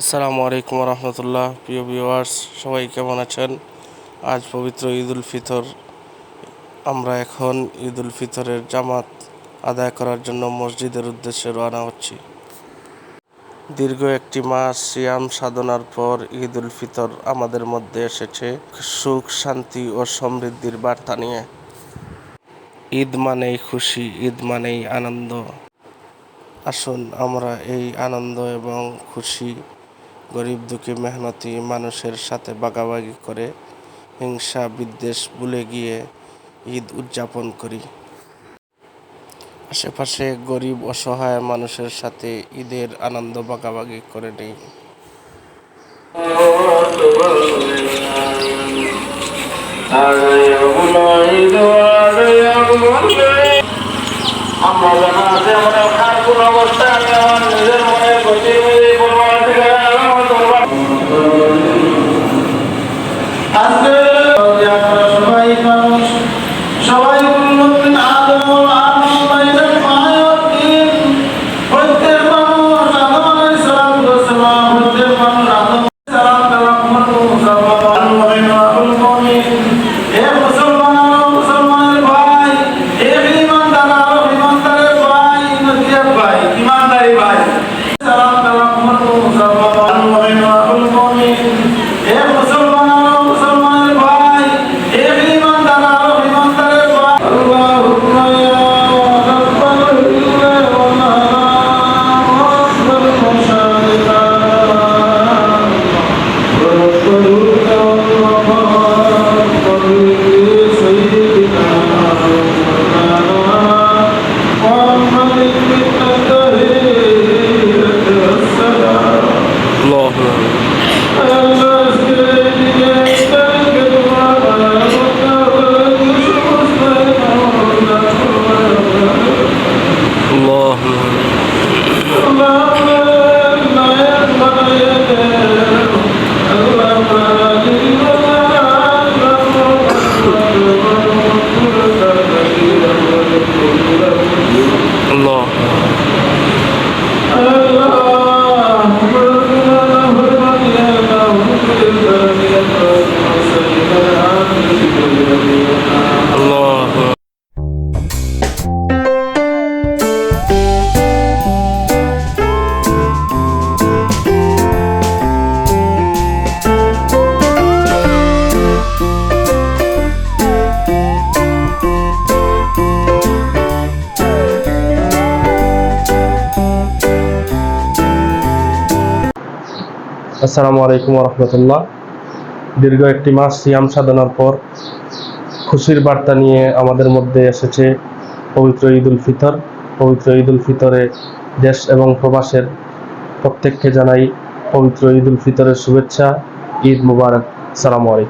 আসসালামু আলাইকুম রহমতুল্লাহ। প্রিয় ভিউয়ার্স সবাই কেমন আছেন? আজ পবিত্র ঈদ উল ফিতর। আমরা এখন ঈদ উল ফিতরের জামাত আদায় করার জন্য মসজিদের উদ্দেশ্যে রওনা হচ্ছি। দীর্ঘ একটি মাস সিয়াম সাধনার পর ঈদ উল ফিতর আমাদের মধ্যে এসেছে। সুখ, শান্তি ও সমৃদ্ধির বার্তা নিয়ে। ঈদ মানেই খুশি, ঈদ মানেই আনন্দ। আসুন আমরা এই আনন্দ এবং খুশি গরিব দুঃখী, মেহনতি মানুষের সাথে ভাগাভাগি করে হিংসা বিদ্বেষ ভুলে গিয়ে ঈদ উদযাপন করি। আশেপাশে গরিব, অসহায় মানুষের সাথে ঈদের আনন্দ ভাগাভাগি করে নেই। আমরা জানা আছে মানে খার কোন আসসালামু আলাইকুম রহমতুল্লাহ দীর্ঘ একটি মাস সিয়াম সাধনার পর খুশির বার্তা নিয়ে আমাদের মধ্যে এসেছে পবিত্র ঈদ উল ফিতর। পবিত্র ঈদ উল ফিতরে দেশ এবং প্রবাসের প্রত্যেককে জানাই পবিত্র ঈদ উল ফিতরের শুভেচ্ছা। ঈদ মুবারক। সালামু আলাইকুম।